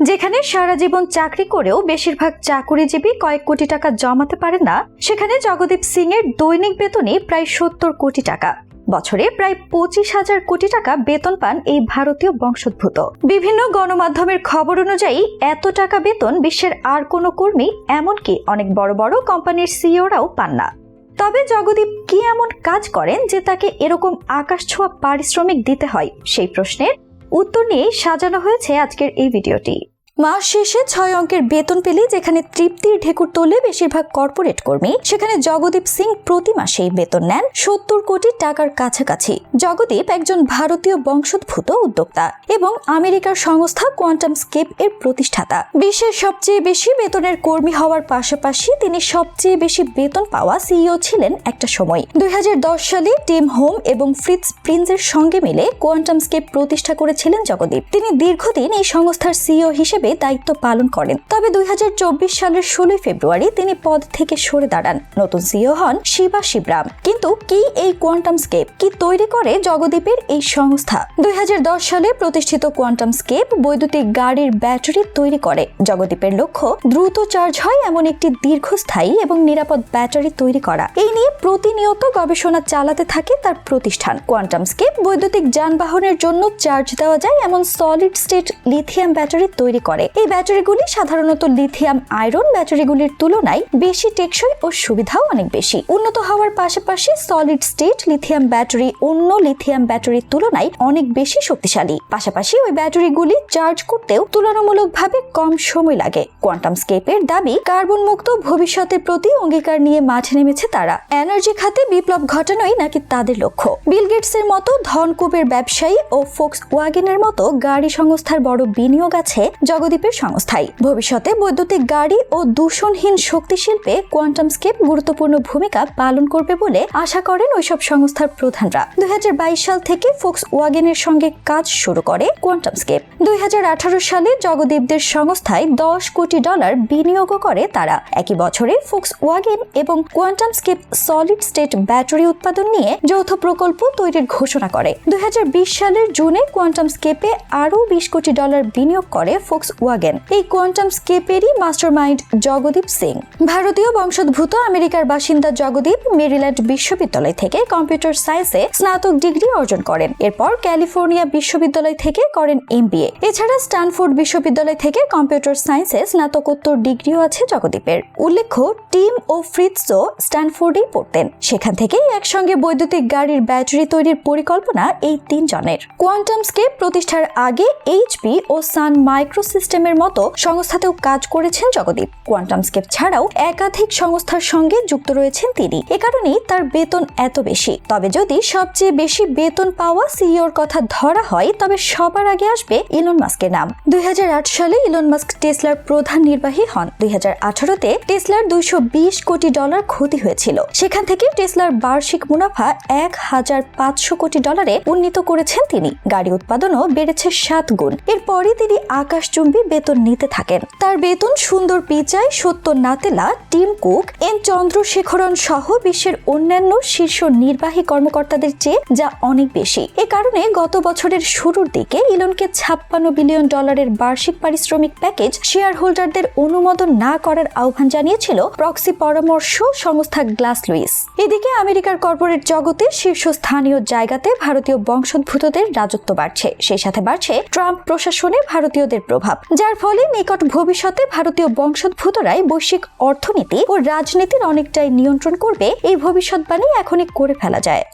যেখানে সারা জীবন চাকরি করেও বেশিরভাগ চাকুরিজীবী কয়েক কোটি টাকা জমাতে পারেন না, সেখানে জগদীপ সিং এর দৈনিক বেতনই প্রায় সত্তর কোটি টাকা। বছরে প্রায় পঁচিশ হাজার কোটি টাকা বেতন পান এই ভারতীয় বংশোদ্ভূত। বিভিন্ন গণমাধ্যমের খবর অনুযায়ী এত টাকা বেতন বিশ্বের আর কোনো কর্মী, এমনকি অনেক বড় বড় কোম্পানির সিইওরাও পান না। তবে জগদীপ কি এমন কাজ করেন যে তাকে এরকম আকাশ ছোঁয়া পারিশ্রমিক দিতে হয়? সেই প্রশ্নের উত্তর নিয়ে সাজানো হয়েছে আজকের এই ভিডিওটি। মাস শেষে ছয় অঙ্কের বেতন পেলে যেখানে তৃপ্তির ঢেকুর তোলে বেশিরভাগ কর্পোরেট কর্মী, সেখানে জগদীপ সিং প্রতি মাসেই বেতন নেন সত্তর কোটি টাকার কাছাকাছি। জগদীপ একজন ভারতীয় বংশোদ্ভূত উদ্যোক্তা এবং আমেরিকার সংস্থা কোয়ান্টাম স্কেপ এর প্রতিষ্ঠাতা। বিশ্বের সবচেয়ে বেশি বেতনের কর্মী হওয়ার পাশাপাশি তিনি সবচেয়ে বেশি বেতন পাওয়া সিইও ছিলেন একটা সময়। দুই হাজার দশ সালে টিম হোম এবং ফ্রিটস প্রিন্সের সঙ্গে মিলে কোয়ান্টাম স্কেপ প্রতিষ্ঠা করেছিলেন জগদীপ। তিনি দীর্ঘদিন এই সংস্থার সিইও হিসেবে দায়িত্ব পালন করেন। তবে দুই হাজার চব্বিশ সালের ষোলোই ফেব্রুয়ারি তিনি পদ থেকে সরে দাঁড়ান। নতুন সিইও হন শিবা শিবরাম। কিন্তু কি এই কোয়ান্টাম স্কেপ? কি তৈরি করে জগদীপের এই সংস্থা? দুই হাজার দশ সালে প্রতিষ্ঠিত কোয়ান্টাম স্কেপ বৈদ্যুতিক গাড়ির ব্যাটারি তৈরি করে। জগদীপের লক্ষ্য, দ্রুত চার্জ হয় এমন একটি দীর্ঘস্থায়ী এবং নিরাপদ ব্যাটারি তৈরি করা। এই নিয়ে প্রতিনিয়ত গবেষণা চালাতে থাকে তার প্রতিষ্ঠান। কোয়ান্টাম স্কেপ বৈদ্যুতিক যানবাহনের জন্য চার্জ দেওয়া যায় এমন সলিড স্টেট লিথিয়াম ব্যাটারি তৈরি করে। এই ব্যাটারিগুলি সাধারণত লিথিয়াম, আয়রন ব্যাটারিগুলির তুলনায় বেশি টেকসই ও সুবিধাও অনেক বেশি। উন্নত হওয়ার পাশাপাশি সলিড স্টেট লিথিয়াম ব্যাটারি অন্য লিথিয়াম ব্যাটারির তুলনায় অনেক বেশি শক্তিশালী। পাশাপাশি ওই ব্যাটারিগুলি চার্জ করতেও তুলনামূলকভাবে কম সময় লাগে। কোয়ান্টাম স্কেপের দাবি কার্বন মুক্ত ভবিষ্যতের প্রতি অঙ্গীকার নিয়ে মাঠে নেমেছে তারা। এনার্জি খাতে বিপ্লব ঘটানোই নাকি তাদের লক্ষ্য? বিল গেটসের মতো ধনকূপের ব্যবসায়ী ও ফোক্স ওয়াগেনের মতো গাড়ি সংস্থার বড় বিনিয়োগ আছে জগদীপের সংস্থায় ভবিষ্যতে বৈদ্যুতিক গাড়ি ও দূষণহীন শক্তি শিল্পে কোয়ান্টাম স্কেপ গুরুত্বপূর্ণ ভূমিকা পালন করবে বলে আশা করেন ওইসব সংস্থার প্রধানরা। দুই সাল থেকে ফোক্স ওয়াগেনের সঙ্গে কাজ শুরু করে কোয়ান্টাম স্কেপ। দুই সালে জগদীপদের সংস্থায় দশ কোটি ডলার বিনিয়োগও করে তারা। একই বছরে ফোক্স ওয়াগেন এবং QuantumScape solid state battery উৎপাদন নিয়ে যৌথ প্রকল্প তৈরির ঘোষণা করে। দুই হাজার বিশ সালের জুনে কোয়ান্টাম স্কেপে আরও বিশ কোটি ডলার বিনিয়োগ করে ফোক্স ওয়াগেন। এই কোয়ান্টাম স্কেপেরই মাস্টার মাইন্ড জগদীপ সিং। ভারতীয় বংশোদ্ভূত আমেরিকার বাসিন্দা জগদীপ মেরিল্যান্ড বিশ্ববিদ্যালয় থেকে কম্পিউটার সায়েন্সে স্নাতক ডিগ্রি অর্জন করেন। এরপর ক্যালিফোর্নিয়া বিশ্ববিদ্যালয় থেকে করেন এমবিএ এছাড়া স্ট্যানফোর্ড বিশ্ববিদ্যালয় থেকে কম্পিউটার সায়েন্সে স্নাতকোত্তর ডিগ্রিও আছে জগদীপের। উল্লেখ্য, টিম ও ফ্রিৎসও স্ট্যানফোর্ডেই পড়তেন। সেখান থেকেই একসঙ্গে বৈদ্যুতিক গাড়ির ব্যাটারি তৈরির পরিকল্পনা এই তিনজনের। কোয়ান্টাম স্কেপ প্রতিষ্ঠার আগে এইচপি ও সান মাইক্রো সিস্টেমের মতো সংস্থাতেও কাজ করেছেন জগদীপ। কোয়ান্টামস্কেপ ছাড়াও একাধিক সংস্থার সঙ্গে যুক্ত রয়েছেন তিনি। এ কারণেই তার বেতন এত বেশি। তবে যদি সবচেয়ে বেশি বেতন পাওয়া সিইওর কথা ধরা হয়, তবে সবার আগে আসবে ইলন মাস্কের নাম। দুই হাজার আট সালে ইলন মাস্ক টেসলার প্রধান নির্বাহী হন। দুই তে টেসলার দুইশো বিশ কোটি ডলার ক্ষতি হয়েছিল। সেখান থেকে টেসলার বার্ষিক মুনাফা এক হাজার পাঁচশো কোটি ডলারে উন্নীত করেছেন তিনি। গাড়ি উৎপাদনও বেড়েছে সাত গুণ। এরপরই তিনি আকাশচুম্বী বেতন নিতে থাকেন। তার বেতন Sundar Pichai Satya Nadella Tim Cook, N Chandrasekaran সহ বিশ্বের অন্যান্য শীর্ষ নির্বাহী কর্মকর্তাদের চেয়ে যা অনেক বেশি। এ কারণে গত বছরের শুরুর দিকে ইলনকে ছাপ্পান্ন বিলিয়ন ডলারের বার্ষিক পারিশ্রমিক প্যাকেজ শেয়ার হোল্ডারদের অনুমোদন না করার আহ্বান জানিয়েছিল প্রক্সি পরামর্শ সংস্থা গ্লাস লুইস এদিকে আমেরিকার কর্পোরেট জগতে শীর্ষস্থানীয় জায়গাতে ভারতীয় বংশোদ্ভূতদের রাজত্ব বাড়ছে। সেই সাথে বাড়ছে ট্রাম্প প্রশাসনে ভারতীয়দের প্রভাব যার ফলে নিকট ভবিষ্যতে ভারতীয় বংশোদ্ভূতরাই বৈশ্বিক অর্থনীতি ও রাজনীতির অনেকটাই নিয়ন্ত্রণ করবে, এই ভবিষ্যৎবাণী এখনই করে ফেলা যায়।